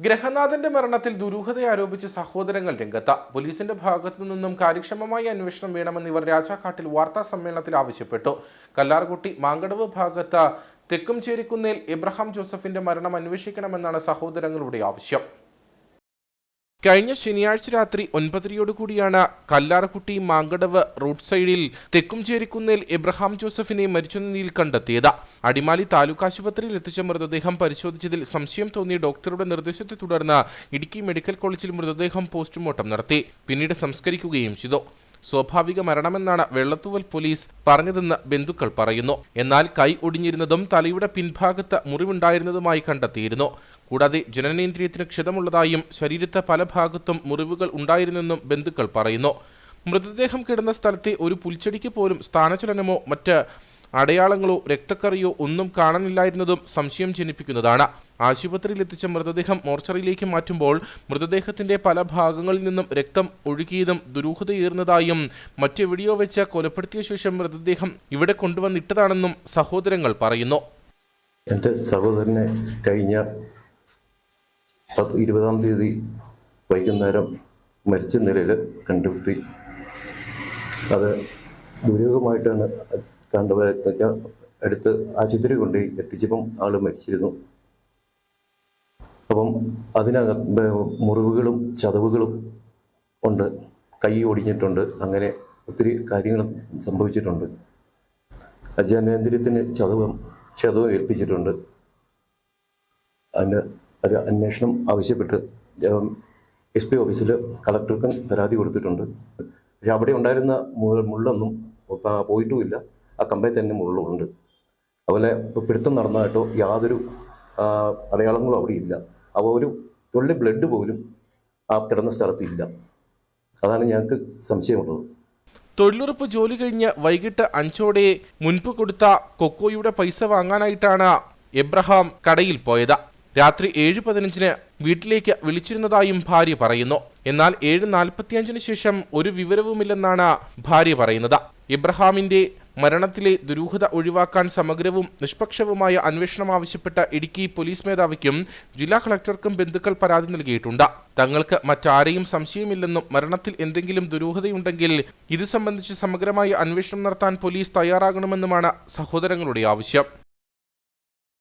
ഗ്രഹനാഥന്റെ മരണത്തിൽ ദുരൂഹത ആരോപിച്ച് സഹോദരങ്ങൾ രംഗത്ത്. പോലീസിന്റെ ഭാഗത്തു നിന്നും കാര്യക്ഷമമായ അന്വേഷണം വേണമെന്ന് ഇവർ രാജാക്കാട്ടിൽ വാർത്താ സമ്മേളനത്തിൽ ആവശ്യപ്പെട്ടു. കല്ലാർകുട്ടി മാങ്കടവ് ഭാഗത്ത് തെക്കും ചേരിക്കുന്നേൽ ഇബ്രഹാം ജോസഫിന്റെ മരണം അന്വേഷിക്കണമെന്നാണ് സഹോദരങ്ങളുടെ ആവശ്യം. കഴിഞ്ഞ ശനിയാഴ്ച രാത്രി ഒൻപതരയോടുകൂടിയാണ് കല്ലാർകുട്ടി മാങ്കടവ് റോഡ് സൈഡിൽ തെക്കുംചേരിക്കുന്നേൽ എബ്രഹാം ജോസഫിനെ മരിച്ച നിലയിൽ കണ്ടെത്തിയത്. അടിമാലി താലൂക്ക് ആശുപത്രിയിൽ എത്തിച്ച മൃതദേഹം പരിശോധിച്ചതിൽ സംശയം തോന്നിയ ഡോക്ടറുടെ നിർദ്ദേശത്തെ തുടർന്ന് ഇടുക്കി മെഡിക്കൽ കോളേജിൽ മൃതദേഹം പോസ്റ്റ്മോർട്ടം നടത്തി. പിന്നീട് സംസ്കരിക്കുകയും ചെയ്തു. സ്വാഭാവിക മരണമെന്നാണ് വെള്ളത്തുവൽ പോലീസ് പറഞ്ഞതെന്ന് ബന്ധുക്കൾ പറയുന്നു. എന്നാൽ കൈ ഒടിഞ്ഞിരുന്നതും തലയുടെ പിൻഭാഗത്ത് മുറിവുണ്ടായിരുന്നതുമായി കണ്ടെത്തിയിരുന്നു. കൂടാതെ ജനനേന്ദ്രിയത്തിന് ക്ഷതമുള്ളതായും ശരീരത്തെ പല ഭാഗത്തും മുറിവുകൾ ഉണ്ടായിരുന്നെന്നും ബന്ധുക്കൾ പറയുന്നു. മൃതദേഹം കിടന്ന സ്ഥലത്തെ ഒരു പുൽച്ചെടിക്ക് പോലും സ്ഥാനചലനമോ മറ്റ് അടയാളങ്ങളോ രക്തക്കറിയോ ഒന്നും കാണാനില്ലായിരുന്നതും സംശയം ജനിപ്പിക്കുന്നതാണ്. ആശുപത്രിയിൽ എത്തിച്ച മൃതദേഹം മോർച്ചറിയിലേക്ക് മാറ്റുമ്പോൾ മൃതദേഹത്തിന്റെ പല ഭാഗങ്ങളിൽ നിന്നും രക്തം ഒഴുകിയതും ദുരൂഹതയേറുന്നതായും മറ്റെവിടെയോ വെച്ച് കൊലപ്പെടുത്തിയ ശേഷം മൃതദേഹം ഇവിടെ കൊണ്ടുവന്നിട്ടതാണെന്നും സഹോദരങ്ങൾ പറയുന്നു. എന്റെ സഹോദരനെ കഴിഞ്ഞ ഇരുപതാം തീയതി വൈകുന്നേരം മരിച്ച നിലയിൽ കണ്ടുപിട്ടി അത് ദുരൂഹമായിട്ടാണ് കണ്ടുപോയ അടുത്ത് ആശുപത്രി കൊണ്ട് എത്തിച്ചപ്പം ആൾ മരിച്ചിരുന്നു. അപ്പം അതിനകത്ത് മുറിവുകളും ചതവുകളും ഉണ്ട്. കൈ ഒടിഞ്ഞിട്ടുണ്ട്. അങ്ങനെ ഒത്തിരി കാര്യങ്ങൾ സംഭവിച്ചിട്ടുണ്ട്. അജാനേന്ദ്രിയത്തിന് ചതവും ക്ഷതവും ഏൽപ്പിച്ചിട്ടുണ്ട്. അതിന് ഒരു അന്വേഷണം ആവശ്യപ്പെട്ട് എസ് പി ഓഫീസിൽ കളക്ടർക്ക് പരാതി കൊടുത്തിട്ടുണ്ട്. പക്ഷെ അവിടെ ഉണ്ടായിരുന്ന മുള്ളൊന്നും പോയിട്ടുമില്ല. ആ കമ്പയിൽ തന്നെ മുള്ളുണ്ട്. അതുപോലെ പിടുത്തം നടന്നതായിട്ടോ യാതൊരു അടയാളങ്ങളോ അടയാളങ്ങളും അവിടെ ഇല്ല. അവ ഒരു തുള്ളി ബ്ലഡ് പോലും ആ കിടന്ന സ്ഥലത്തില്ല അതാണ് ഞങ്ങൾക്ക് സംശയമുള്ളത്. തൊഴിലുറപ്പ് ജോലി കഴിഞ്ഞ് വൈകിട്ട് അഞ്ചോടെ മുൻപ് കൊടുത്ത കൊക്കോയുടെ പൈസ വാങ്ങാനായിട്ടാണ് എബ്രഹാം കടയിൽ പോയത്. രാത്രി ഏഴ് പതിനഞ്ചിന് വീട്ടിലേക്ക് വിളിച്ചിരുന്നതായും ഭാര്യ പറയുന്നു. എന്നാൽ ഏഴ് നാൽപ്പത്തിയഞ്ചിന് ശേഷം ഒരു വിവരവുമില്ലെന്നാണ് ഭാര്യ പറയുന്നത്. ഇബ്രഹാമിന്റെ മരണത്തിലെ ദുരൂഹത ഒഴിവാക്കാൻ സമഗ്രവും നിഷ്പക്ഷവുമായ അന്വേഷണം ആവശ്യപ്പെട്ട ഇടുക്കി പോലീസ് മേധാവിക്കും ജില്ലാ കളക്ടർക്കും ബന്ധുക്കൾ പരാതി നൽകിയിട്ടുണ്ട്. തങ്ങൾക്ക് മറ്റാരെയും സംശയമില്ലെന്നും മരണത്തിൽ എന്തെങ്കിലും ദുരൂഹതയുണ്ടെങ്കിൽ ഇത് സംബന്ധിച്ച് സമഗ്രമായ അന്വേഷണം നടത്താൻ പോലീസ് തയ്യാറാകണമെന്നുമാണ് സഹോദരങ്ങളുടെ ആവശ്യം.